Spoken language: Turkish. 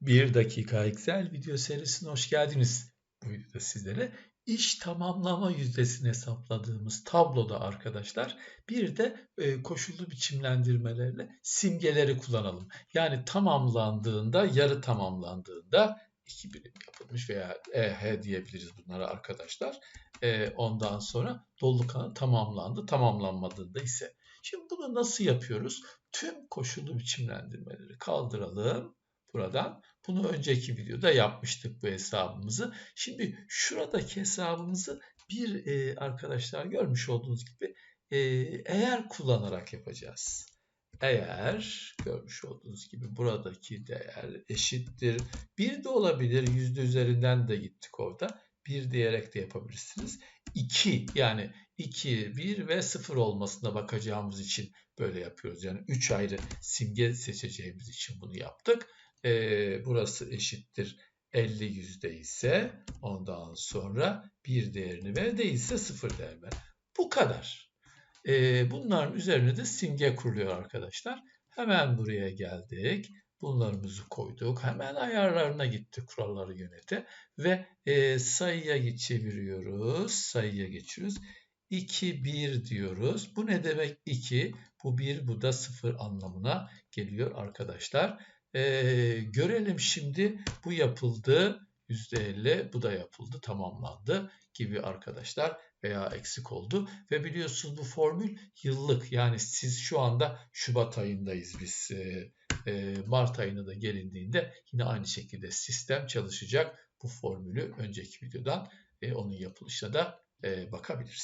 1 dakika Excel video serisine hoş geldiniz. Bu videoda sizlere iş tamamlama yüzdesini hesapladığımız tabloda arkadaşlar bir de e, koşullu biçimlendirmelerle simgeleri kullanalım. Yani tamamlandığında, yarı tamamlandığında iki birim yapılmış veya EH diyebiliriz bunlara arkadaşlar. E, ondan sonra doluluk alanı tamamlandı, tamamlanmadığında ise. Şimdi bunu nasıl yapıyoruz? Tüm koşullu biçimlendirmeleri kaldıralım buradan. Bunu önceki videoda yapmıştık bu hesabımızı. Şimdi şuradaki hesabımızı bir e, arkadaşlar görmüş olduğunuz gibi e, eğer kullanarak yapacağız. Eğer görmüş olduğunuz gibi buradaki değer eşittir. Bir de olabilir. Yüzde üzerinden de gittik orada. Bir diyerek de yapabilirsiniz. 2 yani 2, 1 ve 0 olmasına bakacağımız için böyle yapıyoruz. Yani 3 ayrı simge seçeceğimiz için bunu yaptık e, burası eşittir 50 yüzde ise ondan sonra bir değerini ver değilse sıfır değer. Bu kadar. E, bunların üzerine de simge kuruluyor arkadaşlar. Hemen buraya geldik. Bunlarımızı koyduk. Hemen ayarlarına gitti kuralları yönete. Ve e, sayıya çeviriyoruz. Sayıya geçiyoruz. 2, 1 diyoruz. Bu ne demek 2? Bu 1, bu da 0 anlamına geliyor arkadaşlar. Ee, görelim şimdi bu yapıldı. %50 bu da yapıldı tamamlandı gibi arkadaşlar veya eksik oldu. Ve biliyorsunuz bu formül yıllık yani siz şu anda Şubat ayındayız biz. E, e, Mart ayına da gelindiğinde yine aynı şekilde sistem çalışacak. Bu formülü önceki videodan e, onun yapılışına da e, bakabiliriz.